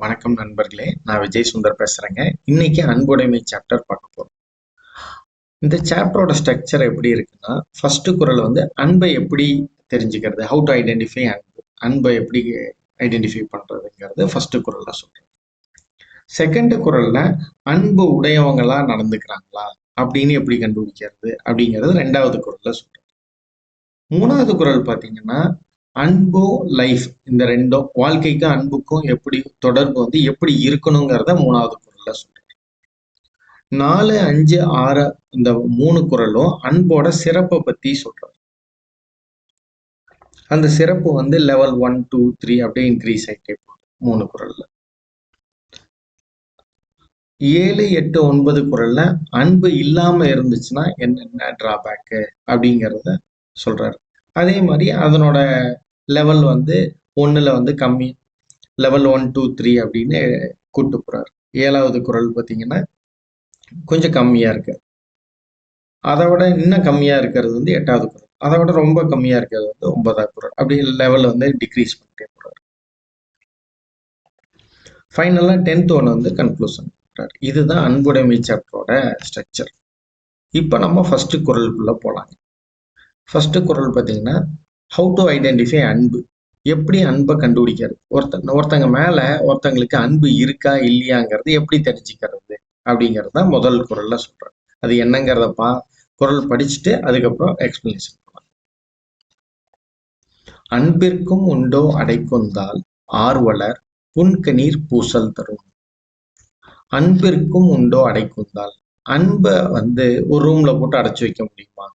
வணக்கம் நண்பர்களே. நான் விஜய் சுந்தர் பேசுறேங்க. இன்னைக்கு அன்புடைமை சாப்டர் பார்க்க போறோம். இந்த சாப்டரோட ஸ்ட்ரக்சர் எப்படி இருக்குன்னா ஃபர்ஸ்ட் குரல் வந்து அன்பை எப்படி தெரிஞ்சுக்கிறது? ஹவு டு ஐடென்டிஃபை அன்பு? அன்பை எப்படி ஐடென்டிஃபை பண்றதுங்கிறது ஃபர்ஸ்ட் குரல்ல சொல்றேன். செகண்ட் குரல்ல அன்பு உடையவங்களா நடந்துக்கிறாங்களா? அப்படின்னு எப்படி கண்டுபிடிக்கிறது? அப்படிங்கிறது ரெண்டாவது குரல்ல சொல்றேன். மூணாவது குரல் பார்த்தீங்கன்னா அன்போ லைஃப் இந்த ரெண்டும் வாழ்க்கைக்கு அன்புக்கும் எப்படி தொடர்பு வந்து எப்படி இருக்கணுங்கிறத மூணாவது குரல்ல சொல்றேன். நாலு அஞ்சு ஆறு இந்த மூணு குரலும் அன்போட சிறப்பை பத்தி சொல்றாரு அந்த சிறப்பு வந்து லெவல் ஒன் டூ த்ரீ அப்படியே இன்க்ரீஸ் ஆகிட்டே போகுது மூணு குரல்ல. ஏழு எட்டு ஒன்பது குரல்ல அன்பு இல்லாம இருந்துச்சுன்னா என்னென்ன டிராபேக்கு அப்படிங்கிறத சொல்றாரு. அதே மாதிரி அதனோட லெவல் வந்து ஒன்றில் வந்து கம்மி. லெவல் ஒன் டூ த்ரீ அப்படின்னு கூட்டு போகிறார் ஏழாவது குரல் பார்த்தீங்கன்னா கொஞ்சம் கம்மியாக இருக்கு. அதை விட இன்னும் கம்மியாக இருக்கிறது வந்து எட்டாவது குரல். அதை விட ரொம்ப கம்மியாக இருக்கிறது வந்து ஒன்பதாவது குரல். அப்படி லெவல் வந்து டிக்ரீஸ் பண்ணிட்டே போகிறார் ஃபைனலாக டென்த் ஒன் வந்து கன்க்ளூஷன் பண்ணுறாரு இதுதான் அன்புடைமை சாப்டரோட ஸ்ட்ரக்சர் இப்போ நம்ம ஃபஸ்ட்டு குரலுக்குள்ளே போகலாங்க ஃபர்ஸ்ட் குரல் பார்த்தீங்கன்னா ஹவு டு ஐடென்டிஃபை அன்பு. எப்படி அன்பை கண்டுபிடிக்கிறது? ஒருத்தங்க ஒருத்தங்க மேலே ஒருத்தங்களுக்கு அன்பு இருக்கா இல்லையாங்கிறது எப்படி தெரிஞ்சுக்கிறது? அப்படிங்கிறது தான் முதல் குரலில் சொல்கிறேன் அது என்னங்கிறத பா குரல் படிச்சுட்டு அதுக்கப்புறம் எக்ஸ்பிளனேஷன் பண்ணலாம். அன்பிற்கும் உண்டோ அடைக்குந்தால் ஆர்வலர் புன்கணீர் பூசல் தரும். அன்பிற்கும் உண்டோ அடைக்குந்தால் அன்பை வந்து ஒரு ரூம்ல போட்டு அடைச்சு வைக்க முடியுமா?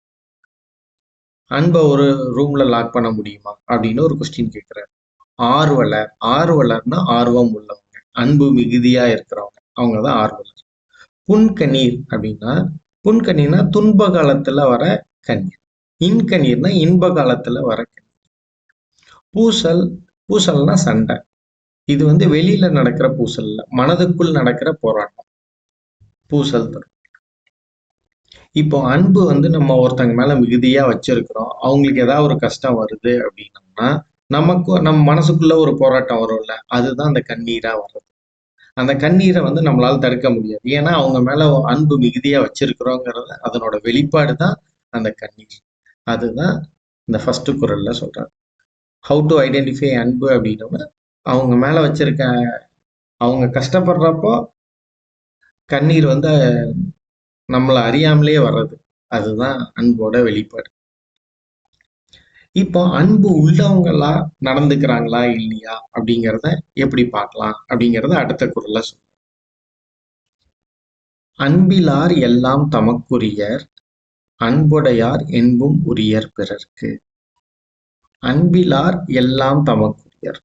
அன்பை ஒரு ரூம்ல லாக் பண்ண முடியுமா? அப்படின்னு ஒரு கொஸ்டின் கேட்கிறாரு. ஆர்வலர் ஆர்வலர்னா ஆர்வம் உள்ளவங்க. அன்பு மிகுதியா இருக்கிறவங்க. அவங்க தான் ஆர்வலர். புன்கண்ணீர் அப்படின்னா புன்கண்ணீர்னா துன்ப காலத்துல வர கண்ணீர். இன்கண்ணீர்னா இன்ப காலத்துல வர கண்ணீர். பூசல் பூசல்னா சண்டை. இது வந்து வெளியில நடக்கிற பூசல் மனதுக்குள் நடக்கிற போராட்டம். பூசல் தரும். இப்போ அன்பு வந்து நம்ம ஒருத்தங்க மேல மிகுதியா வச்சிருக்கிறோம். அவங்களுக்கு ஏதாவது ஒரு கஷ்டம் வருது அப்படின்னம்னா நமக்கு நம்ம மனசுக்குள்ள ஒரு போராட்டம் வரும்ல. அதுதான் அந்த கண்ணீரா வர்றது. அந்த கண்ணீரை வந்து நம்மளால தடுக்க முடியாது. ஏன்னா அவங்க மேல அன்பு மிகுதியா வச்சிருக்கிறோங்கிறத அதனோட வெளிப்பாடு தான் அந்த கண்ணீர். அதுதான் இந்த ஃபர்ஸ்ட் குரல்ல சொல்றாங்க ஹவு டு ஐடென்டிஃபை அன்பு அப்படின்னோம்னா அவங்க மேல வச்சிருக்க அவங்க கஷ்டப்படுறப்போ கண்ணீர் வந்து நம்மளை அறியாமலே வர்றது. அதுதான் அன்போட வெளிப்பாடு. இப்போ அன்பு உள்ளவங்களா நடந்துக்கிறாங்களா இல்லையா அப்படிங்கிறத எப்படி பார்க்கலாம் அப்படிங்கிறத அடுத்த குரல்ல சொல்ல அன்பிலார் எல்லாம் தமக்குரியர் அன்புடையார் என்பும் உரியர் பிறர்க்கு. அன்பிலார் எல்லாம் தமக்குரியர்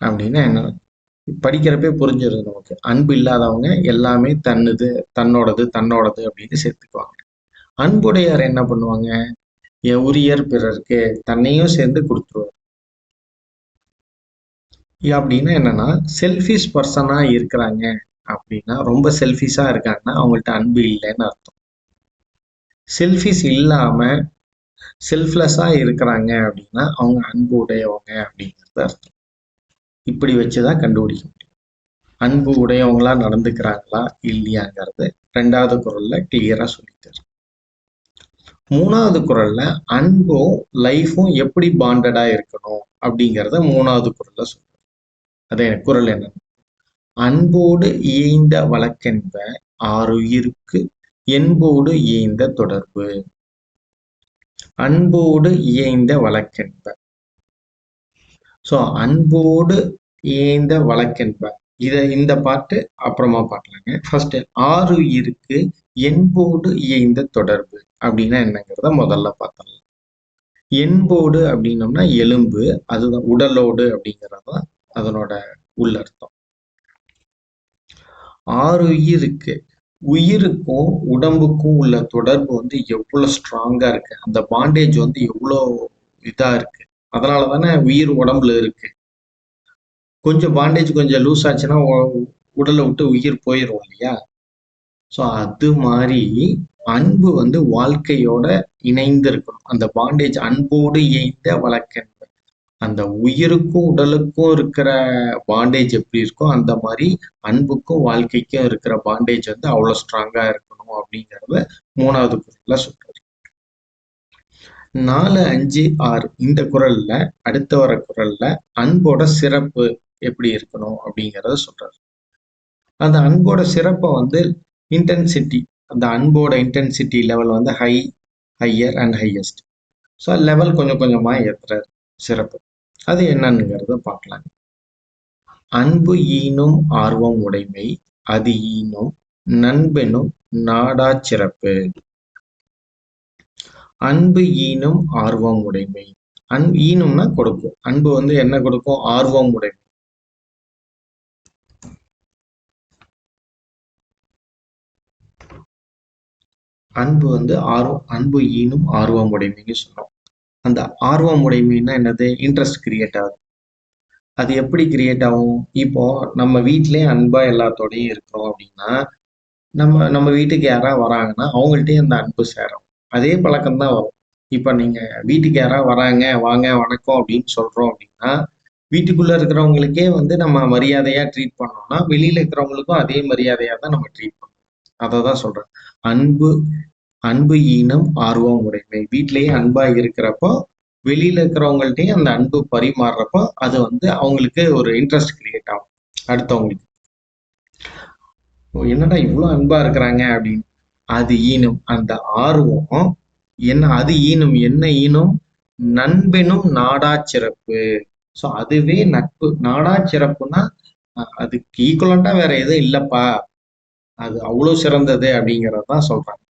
அப்படின்னா என்ன படிக்கிறப்பே புரிஞ்சிருது நமக்கு. அன்பு இல்லாதவங்க எல்லாமே தன்னுது தன்னோடது தன்னோடது அப்படின்னு சேர்த்துக்குவாங்க. அன்புடையார் என்ன பண்ணுவாங்க? என் உரியர் பிறருக்கு தன்னையும் சேர்ந்து கொடுத்துருவார். அப்படின்னா என்னன்னா செல்ஃபிஷ் பர்சனா இருக்கிறாங்க அப்படின்னா ரொம்ப செல்ஃபிஷா இருக்காங்கன்னா அவங்கள்ட்ட அன்பு இல்லைன்னு அர்த்தம். செல்ஃபிஷ் இல்லாம செல்ஃப்லெஸ்ஸா இருக்கிறாங்க அப்படின்னா அவங்க அன்பு உடையவங்க அப்படிங்கிறது அர்த்தம். இப்படி வச்சுதான் கண்டுபிடிக்க முடியும். அன்பு உடையவங்களா நடந்துக்கிறாங்களா இல்லையாங்கிறது ரெண்டாவது குரல்ல கிளியரா சொல்லித்தரு மூணாவது குரல்ல அன்பும் லைஃபும் எப்படி பாண்டடா இருக்கணும் அப்படிங்கிறத மூணாவது குரல்ல சொல்றேன் அதே குரல் என்ன? அன்போடு இயைந்த வழக்கென்ப ஆறுயிருக்கு என்போடு இயைந்த தொடர்பு. அன்போடு இயைந்த வழக்கென்ப ஸோ அன்போடு ஏந்த வழக்கென்ப இதை இந்த பாட்டு அப்புறமா பார்க்கலாங்க ஃபர்ஸ்ட் ஆறு இருக்கு என்போடு இயைந்த தொடர்பு அப்படின்னா என்னங்கிறத முதல்ல பார்த்தலாம் என்போடு அப்படின்னோம்னா எலும்பு அதுதான் உடலோடு அப்படிங்கிறது தான் அதனோட உள்ளர்த்தம் ஆறு உயிருக்கு உயிருக்கும் உடம்புக்கும் உள்ள தொடர்பு வந்து எவ்வளோ ஸ்ட்ராங்கா இருக்கு அந்த பாண்டேஜ் வந்து எவ்வளோ இதா இருக்கு. அதனால தானே உயிர் உடம்புல இருக்கு. கொஞ்சம் பாண்டேஜ் கொஞ்சம் லூஸ் ஆச்சுன்னா உடலை விட்டு உயிர் போயிடும் இல்லையா? ஸோ அது மாதிரி அன்பு வந்து வாழ்க்கையோட இணைந்து இருக்கணும் அந்த பாண்டேஜ் அன்போடு இயைந்த வழக்கன்பு அந்த உயிருக்கும் உடலுக்கும் இருக்கிற பாண்டேஜ் எப்படி இருக்கோ அந்த மாதிரி அன்புக்கும் வாழ்க்கைக்கும் இருக்கிற பாண்டேஜ் வந்து அவ்வளோ ஸ்ட்ராங்காக இருக்கணும் அப்படிங்கிறத மூணாவது குரலில் சொல்றாரு. நாலு அஞ்சு ஆறு இந்த குரல்ல அடுத்த வர குரல்ல அன்போட சிறப்பு எப்படி இருக்கணும் அப்படிங்கிறத சொல்றாரு. அந்த அன்போட சிறப்பை வந்து இன்டென்சிட்டி அந்த அன்போட இன்டென்சிட்டி லெவல் வந்து high higher and highest so level கொஞ்சம் கொஞ்சமாக ஏற்றுற சிறப்பு. அது என்னன்னுங்கிறத பார்க்கலாம். அன்பு ஈனும் ஆர்வம் உடைமை அது ஈனும் நண்பெனும் நாடா சிறப்பு. அன்பு ஈனும் ஆர்வம் உடைமை. அன் ஈனும்னா கொடுக்கும். அன்பு வந்து என்ன கொடுக்கும்? ஆர்வம் உடைமை. அன்பு வந்து ஆர்வம் அன்பு ஈனும் ஆர்வம் உடைமைன்னு சொன்னோம். அந்த ஆர்வம் உடைமைன்னா என்னது? இன்ட்ரெஸ்ட் கிரியேட் ஆகுது. அது எப்படி கிரியேட் ஆகும்? இப்போ நம்ம வீட்லயே அன்பா எல்லாத்தோடையும் இருக்கிறோம் அப்படின்னா நம்ம நம்ம வீட்டுக்கு யாராவது வராங்கன்னா அவங்கள்ட்டயும் அந்த அன்பு சேரும். அதே பழக்கம் தான் வரும். இப்போ நீங்கள் வீட்டுக்கு யாராவது வராங்க வாங்க வணக்கம் அப்படின்னு சொல்கிறோம் அப்படின்னா வீட்டுக்குள்ளே இருக்கிறவங்களுக்கே வந்து நம்ம மரியாதையாக ட்ரீட் பண்ணோம்னா வெளியில் இருக்கிறவங்களுக்கும் அதே மரியாதையாக தான் நம்ம ட்ரீட் பண்ணணும் அதை தான் சொல்கிறேன் அன்பு அன்பு ஈனம் ஆர்வம் உடைமை வீட்டிலேயே அன்பாக இருக்கிறப்போ வெளியில் இருக்கிறவங்கள்ட்டையும் அந்த அன்பு பரிமாறுறப்போ அது வந்து அவங்களுக்கு ஒரு இன்ட்ரெஸ்ட் கிரியேட் ஆகும். அடுத்தவங்களுக்கு. என்னடா இவ்வளோ அன்பாக இருக்கிறாங்க அப்படின்னு. அது ஈனும். அந்த ஆர்வம் என்ன அது ஈனும் என்ன ஈனும்? நண்பெனும் நாடா சிறப்பு. ஸோ அதுவே நட்பு. நாடா சிறப்புனா அதுக்கு ஈக்குவலண்டா வேற எதுவும் இல்லப்பா. அது அவ்வளவு சிறந்தது அப்படிங்கறத தான் சொல்றாங்க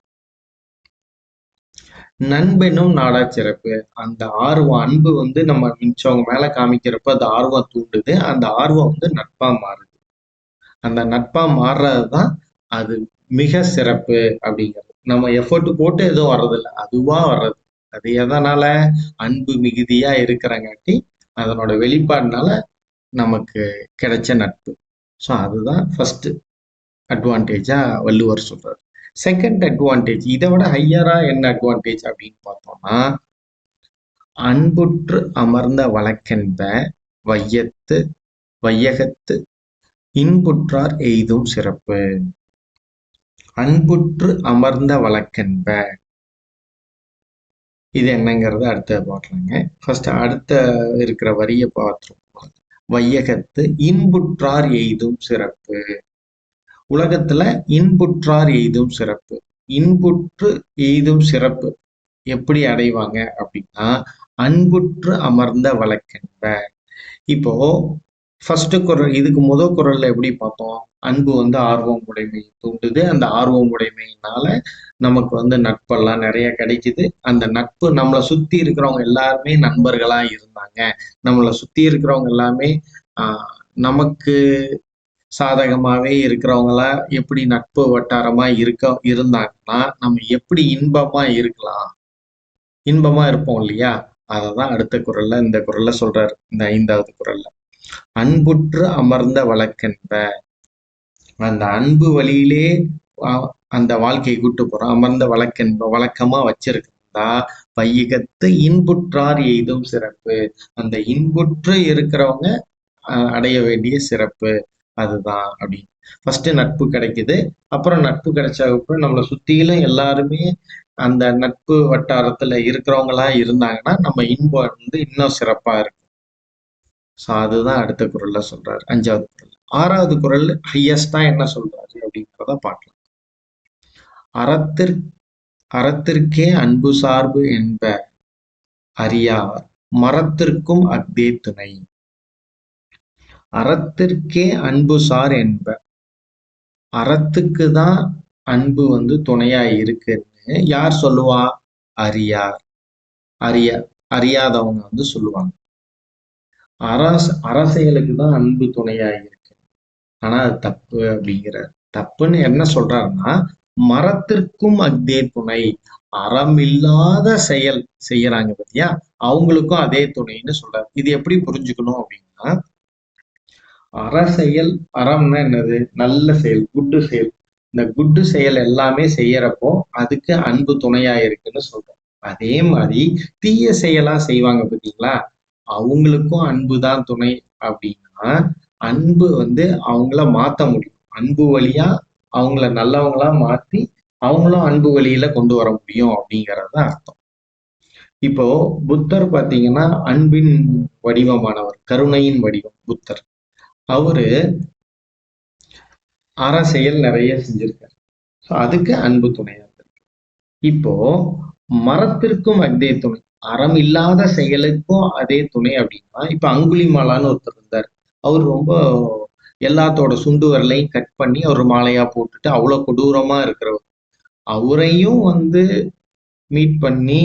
நண்பெனும் நாடா சிறப்பு. அந்த ஆர்வம் அன்பு வந்து நம்ம மிச்சவங்க மேல காமிக்கிறப்ப அது ஆர்வம் தூண்டுது. அந்த ஆர்வம் வந்து நட்பா மாறுது. அந்த நட்பா மாறுறதுதான் அது மிக சிறப்பு அப்படிங்கிறது. நம்ம எஃபர்ட் போட்டு எதுவும் வர்றதில்ல. அதுவா வர்றது. அது எதனால அன்பு மிகுதியா இருக்கிறங்காட்டி அதனோட வெளிப்பாடுனால நமக்கு கிடைச்ச நட்பு. ஸோ அதுதான் ஃபர்ஸ்ட் அட்வான்டேஜா வள்ளுவர் சொல்றாரு. செகண்ட் அட்வான்டேஜ் இதை விட ஹையரா என்ன அட்வான்டேஜ் அப்படின்னு பார்த்தோம்னா அன்புற்று அமர்ந்த வழக்கென்ப வையத்து வையகத்து இன்புற்றார் எய்தும் சிறப்பு. அன்புற்று அமர்ந்த வழக்கென்ப. இது என்னங்கிறத அடுத்த பார்க்கலாங்க ஃபர்ஸ்ட் அடுத்த இருக்கிற வரியை பார்த்துருப்போம் வையகத்து இன்புற்றார் எய்தும் சிறப்பு. உலகத்துல இன்புற்றார் எய்தும் சிறப்பு. இன்புற்று எய்தும் சிறப்பு. எப்படி அடைவாங்க அப்படின்னா அன்புற்று அமர்ந்த வழக்கென்ப. இப்போ ஃபர்ஸ்ட் குரல் இதுக்கு முதல் குரல்ல எப்படி பார்த்தோம்? அன்பு வந்து ஆர்வம் உடைமை தூண்டுது. அந்த ஆர்வம் உடைமையினால நமக்கு வந்து நட்பெல்லாம் நிறைய கிடைக்குது. அந்த நட்பு நம்மளை சுத்தி இருக்கிறவங்க எல்லாருமே நண்பர்களா இருந்தாங்க. நம்மளை சுத்தி இருக்கிறவங்க எல்லாமே ஆஹ் நமக்கு சாதகமாவே இருக்கிறவங்களா எப்படி நட்பு வட்டாரமா இருக்க இருந்தாங்கன்னா நம்ம எப்படி இன்பமா இருக்கலாம்? இன்பமா இருப்போம் இல்லையா? அததான் அடுத்த குரல்ல இந்த குரல்ல சொல்றாரு. இந்த ஐந்தாவது குரல்ல. அன்புற்று அமர்ந்த வழக்கென்ப. அந்த அன்பு வழியிலே அந்த வாழ்க்கையை கூட்டு போறோம். அமர்ந்த வழக்கென்ப வழக்கமா வச்சிருக்கா வையகத்து இன்புற்றார் எய்தும் சிறப்பு. அந்த இன்புற்று இருக்கிறவங்க அடைய வேண்டிய சிறப்பு. அதுதான் அப்படின்னு. ஃபர்ஸ்ட் நட்பு கிடைக்குது. அப்புறம் நட்பு கிடைச்ச அப்புறம் நம்மளை சுத்தியிலும் எல்லாருமே அந்த நட்பு வட்டாரத்துல இருக்கிறவங்களா இருந்தாங்கன்னா நம்ம இன்பம் வந்து இன்னும் சிறப்பா இருக்கும். ஸோ அதுதான் அடுத்த குரல்ல சொல்றாரு அஞ்சாவது குரல். ஆறாவது குரல் ஹையஸ்டா என்ன சொல்றாரு அப்படிங்கிறத பார்க்கலாம். அறத்திற் அறத்திற்கே அன்பு சார்பு என்ப அறியார் மரத்திற்கும் அக்தே துணை. அறத்திற்கே அன்பு சார் என்ப அறத்துக்கு தான் அன்பு வந்து துணையா இருக்குன்னு யார் சொல்லுவா? அறியார். அறிய அறியாதவங்க வந்து சொல்லுவாங்க. அரச அரசியலுக்கு தான் அன்பு துணையா இருக்கு ஆனா அது தப்பு அப்படிங்கிறார். தப்புன்னு என்ன சொல்றாருன்னா மரத்திற்கும் அதே துணை அறம் இல்லாத செயல் செய்யறாங்க பத்தியா? அவங்களுக்கும் அதே துணைன்னு சொல்றாரு. இது எப்படி புரிஞ்சுக்கணும் அப்படின்னா அறசெயல் அறம்னா என்னது? நல்ல செயல் குட்டு செயல். இந்த குட்டு செயல் எல்லாமே செய்யறப்போ அதுக்கு அன்பு துணையா இருக்குன்னு சொல்றோம் அதே மாதிரி தீய செயலா செய்வாங்க பாத்தீங்களா? அவங்களுக்கும் அன்பு தான் துணை அப்படின்னா அன்பு வந்து அவங்கள மாத்த முடியும். அன்பு வழியா அவங்கள நல்லவங்களா மாத்தி அவங்களும் அன்பு வழியில கொண்டு வர முடியும் அப்படிங்கிறது அர்த்தம். இப்போ புத்தர் பாத்தீங்கன்னா அன்பின் வடிவமானவர் கருணையின் வடிவம் புத்தர். அவரு அற செயல் நிறைய செஞ்சிருக்காரு. ஸோ அதுக்கு அன்பு துணையா இருக்கு. இப்போ மரத்திற்கும் அதே துணை. அறம் இல்லாத செயலுக்கும் அதே துணை அப்படின்னா இப்ப அங்குலிமாலான்னு ஒருத்தர் இருந்தார். அவர் ரொம்ப எல்லாத்தோட சுண்டு வரலையும் கட் பண்ணி அவர் மாலையா போட்டுட்டு அவ்வளவு கொடூரமா இருக்கிறவர். அவரையும் வந்து மீட் பண்ணி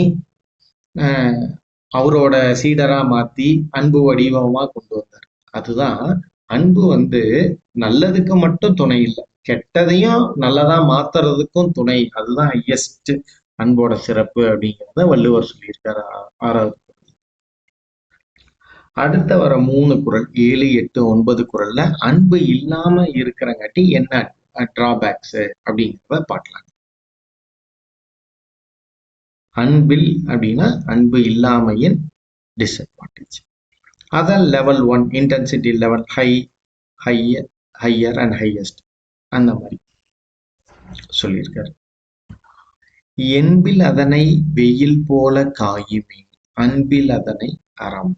அவரோட சீடரா மாத்தி அன்பு வடிவமா கொண்டு வந்தார். அதுதான் அன்பு வந்து நல்லதுக்கு மட்டும் துணை இல்லை கெட்டதையும் நல்லதா மாத்துறதுக்கும் துணை. அதுதான் ஹையஸ்ட் அன்போட சிறப்பு அப்படிங்கிறத வள்ளுவர் சொல்லியிருக்காரு ஆறாவது அடுத்த வர மூணு குரல் ஏழு எட்டு ஒன்பது குரல்ல அன்பு இல்லாம இருக்கிறங்காட்டி என்ன டிராபேக்ஸ் அப்படிங்கிறத பார்க்கலாம் அன்பில் அப்படின்னா அன்பு இல்லாமையின் டிஸ்அட்வான்டேஜ் அதான் level one intensity level high higher higher and highest அந்த மாதிரி சொல்லியிருக்காரு. என்பில் அதனை வெயில் போல காயுமே அன்பில் அதனை அறம்.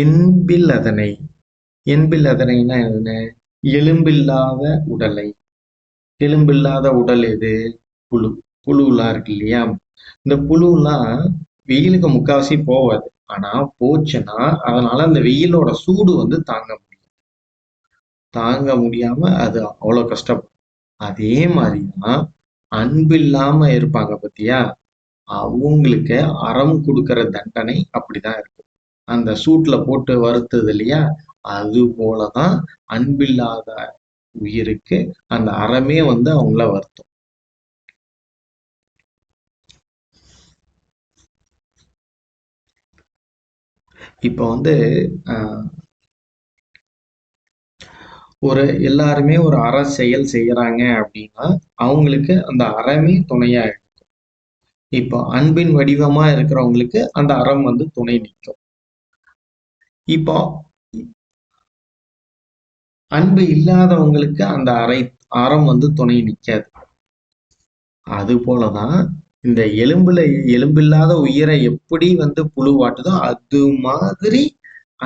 என்பில் அதனை என்பில் அதனைனா என்ன? எலும்பில்லாத உடலை. எலும்பில்லாத உடல் எது? புழு புழுலாம் இருக்கு இல்லையா? இந்த புழுலாம் வெயிலுக்கு முக்காவாசி போவாது ஆனா போச்சுன்னா அதனால அந்த வெயிலோட சூடு வந்து தாங்க முடியும் தாங்க முடியாம அது அவ்வளவு கஷ்டப்படும். அதே மாதிரிதான் அன்பு இல்லாம இருப்பாங்க பத்தியா? அவங்களுக்கு அறம் கொடுக்கற தண்டனை அப்படிதான் இருக்கும். அந்த சூட்ல போட்டு வருத்தது இல்லையா? அது போலதான் அன்பில்லாத உயிருக்கு அந்த அறமே வந்து அவங்கள வருத்தும். இப்போ வந்து ஒரு எல்லாருமே ஒரு அற செயல் செய்யறாங்க அப்படின்னா அவங்களுக்கு அந்த அறமே துணையா இருக்கும். இப்போ அன்பின் வடிவமா இருக்கிறவங்களுக்கு அந்த அறம் வந்து துணை நிற்கும். இப்போ அன்பு இல்லாதவங்களுக்கு அந்த அறை அறம் வந்து துணை நிற்காது. அது போலதான் இந்த எலும்புல எலும்பில்லாத உயிரை எப்படி வந்து புழு வாட்டுதோ அது மாதிரி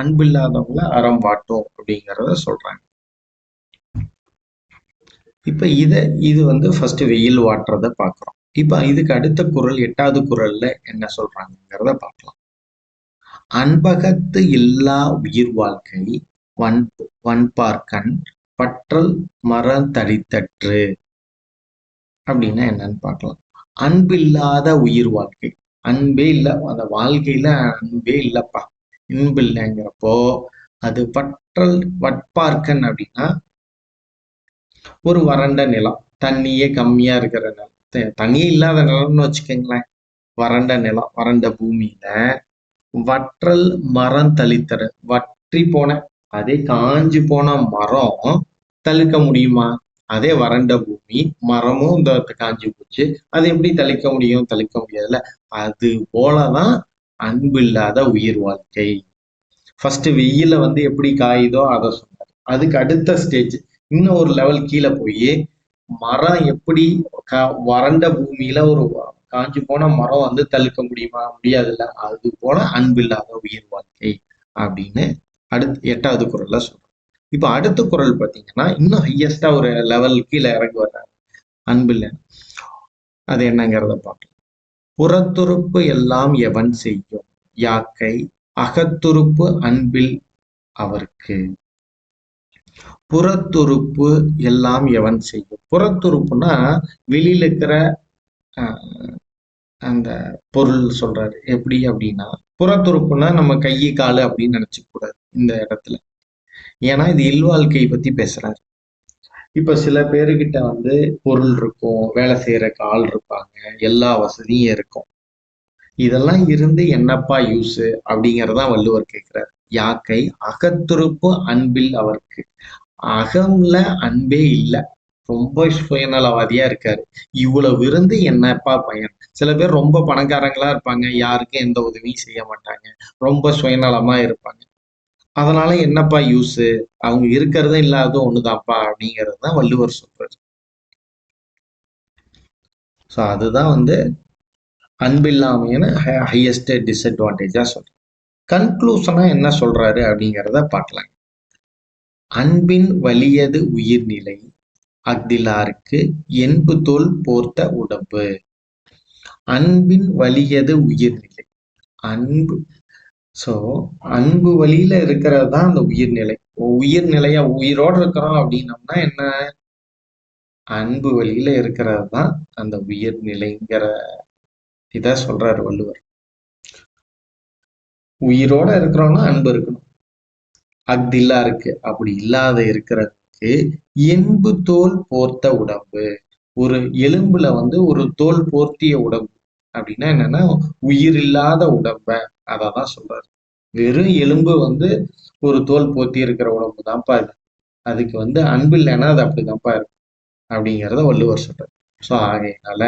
அன்பு இல்லாதவங்கள அறம் வாட்டும் அப்படிங்கிறத சொல்றாங்க. இப்ப இத இது வந்து ஃபர்ஸ்ட் வெயில் வாட்டுறத பாக்குறோம். இப்ப இதுக்கு அடுத்த குரல் எட்டாவது குரல்ல என்ன சொல்றாங்கிறத பார்க்கலாம் அன்பகத்து இல்லா உயிர் வாழ்க்கை வன் வன்பார்க்கண் பற்றல் மர தடித்தற்று. அப்படின்னா என்னன்னு பார்க்கலாம் அன்பில்லாத உயிர் வாழ்க்கை. அன்பே இல்லை அந்த வாழ்க்கையில அன்பே இல்லைப்பா. இன்பு இல்லைங்கிறப்போ அது பற்றல் வட்பார்க்கன் அப்படின்னா ஒரு வறண்ட நிலம். தண்ணியே கம்மியா இருக்கிற நிலம். தண்ணியே இல்லாத நிலம்னு வச்சுக்கோங்களேன். வறண்ட நிலம் வறண்ட பூமியில வற்றல் மரம் தளித்தரு வற்றி போன அதே காஞ்சி போன மரம் தழுக்க முடியுமா? அதே வறண்ட பூமி மரமும் இந்த காஞ்சி போச்சு. அது எப்படி தளிக்க முடியும்? தளிக்க முடியாதுல்ல. அது போலதான் அன்பு இல்லாத உயிர் வாழ்க்கை. ஃபர்ஸ்ட் வெயில வந்து எப்படி காயுதோ அதை சொன்னார். அதுக்கு அடுத்த ஸ்டேஜ் இன்னும் ஒரு லெவல் கீழே போய் மரம் எப்படி க வறண்ட பூமியில ஒரு காஞ்சி போன மரம் வந்து தழுக்க முடியுமா? முடியாதுல்ல. அது போல அன்பு இல்லாத உயிர் வாழ்க்கை அப்படின்னு அடுத்து எட்டாவது குரல்ல சொல்றோம் இப்போ அடுத்த குரல் பார்த்தீங்கன்னா இன்னும் ஹையஸ்டா ஒரு லெவல் கீழே இறங்கி வர்றாரு அன்பில் அது என்னங்கிறத பார்க்கலாம். புறத்துறுப்பு எல்லாம் எவன் செய்யும்? யாக்கை அகத்துறுப்பு அன்பில் அவருக்கு. புறத்துறுப்பு எல்லாம் எவன் செய்யும்? புறத்துறுப்புனா வெளியில இருக்கிற அந்த பொருள் சொல்றாரு. எப்படி அப்படின்னா புறத்துறுப்புனா நம்ம கை காலு அப்படின்னு நினைச்சுக்க கூடாது இந்த இடத்துல. ஏன்னா இது இல்வாழ்க்கையை பத்தி பேசுறாரு. இப்ப சில பேருக்கிட்ட வந்து பொருள் இருக்கும் வேலை செய்யறக்கு ஆள் இருப்பாங்க எல்லா வசதியும் இருக்கும். இதெல்லாம் இருந்து என்னப்பா யூஸ் அப்படிங்கறதான் வள்ளுவர் கேட்கிறார் யாக்கை அகத்துருப்பு அன்பில் அவருக்கு. அகம்ல அன்பே இல்லை. ரொம்ப சுயநலவாதியா இருக்காரு. இவ்வளவு இருந்து என்னப்பா பையன்? சில பேர் ரொம்ப பணக்காரங்களா இருப்பாங்க. யாருக்கும் எந்த உதவியும் செய்ய மாட்டாங்க. ரொம்ப சுயநலமா இருப்பாங்க. அதனால என்னப்பா யூஸ் அவங்க இருக்கிறதும் இல்லாத ஒண்ணுதான்ப்பா அப்படிங்கிறது தான் வள்ளுவர் சொல்றாரு. ஸோ அதுதான் வந்து அன்பில்லாமையான ஹையஸ்ட் டிஸ்அட்வான்டேஜா சொல்றேன் கன்க்ளூஷனா என்ன சொல்றாரு அப்படிங்கிறத பார்க்கலாம் அன்பின் வலியது உயிர்நிலை. அஃதிலாருக்கு என்பு தோல் போர்த்த உடம்பு. அன்பின் வலியது உயிர்நிலை. அன்பு. ஸோ அன்பு வழியில இருக்கிறது தான் அந்த உயிர்நிலை. உயிர்நிலையா உயிரோடு இருக்கிறோம் அப்படின்னம்னா என்ன? அன்பு வழியில இருக்கிறது தான் அந்த உயிர்நிலைங்கிற இதை சொல்றாரு வள்ளுவர். உயிரோட இருக்கிறோம்னா அன்பு இருக்கணும். அக்தில்லா இருக்கு. அப்படி இல்லாத இருக்கிறதுக்கு என்பு தோல் போர்த்த உடம்பு. ஒரு எலும்புல வந்து ஒரு தோல் போர்த்திய உடம்பு. அப்படின்னா என்னன்னா உயிர் இல்லாத உடம்ப. அதான் சொல்றாரு. வெறும் எலும்பு வந்து ஒரு தோல் போர்த்தி இருக்கிற உடம்பு தான்ப்பா இது. அதுக்கு வந்து அன்பு இல்லைன்னா அது அப்படிதான்ப்பா இருக்கும். அப்படிங்கிறத வள்ளுவர் சொல்றாரு. ஸோ ஆகையினால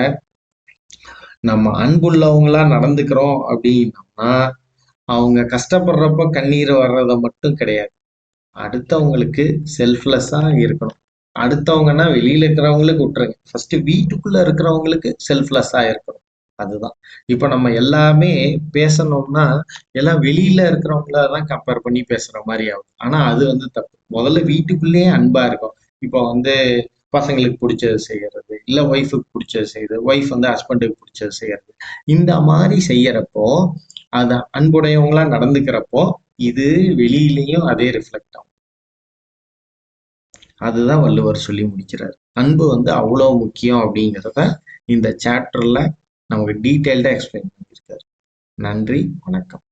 நம்ம அன்புள்ளவங்களா நடந்துக்கிறோம் அப்படின்னம்னா அவங்க கஷ்டப்படுறப்ப கண்ணீர் வர்றத மட்டும் கிடையாது. அடுத்தவங்களுக்கு செல்ஃப்லெஸ்ஸாக இருக்கணும். அடுத்தவங்கன்னா வெளியில இருக்கிறவங்களுக்கு விட்டுருங்க. ஃபர்ஸ்ட் வீட்டுக்குள்ள இருக்கிறவங்களுக்கு செல்ஃப்லெஸ்ஸா இருக்கணும். அதுதான். இப்போ நம்ம எல்லாமே பேசணும்னா எல்லாம் வெளியில இருக்கிறவங்கள தான் கம்பேர் பண்ணி பேசுற மாதிரி ஆகும். ஆனா அது வந்து தப்பு. முதல்ல வீட்டுக்குள்ளேயே அன்பா இருக்கும் இப்போ வந்து பசங்களுக்கு பிடிச்சது செய்யறது இல்லை ஒய்ஃபுக்கு பிடிச்சது செய்யறது ஒய்ஃப் வந்து ஹஸ்பண்டுக்கு பிடிச்சது செய்யறது. இந்த மாதிரி செய்யறப்போ அத அன்புடையவங்களா நடந்துக்கிறப்போ இது வெளியிலையும் அதே ரிஃப்ளெக்ட் ஆகும். அதுதான் வள்ளுவர் சொல்லி முடிக்கிறார். அன்பு வந்து அவ்வளோ முக்கியம் அப்படிங்கிறத இந்த சாப்டர்ல நமக்கு டீட்டெயில்டா எக்ஸ்பிளைன் பண்ணியிருக்காரு. நன்றி வணக்கம்.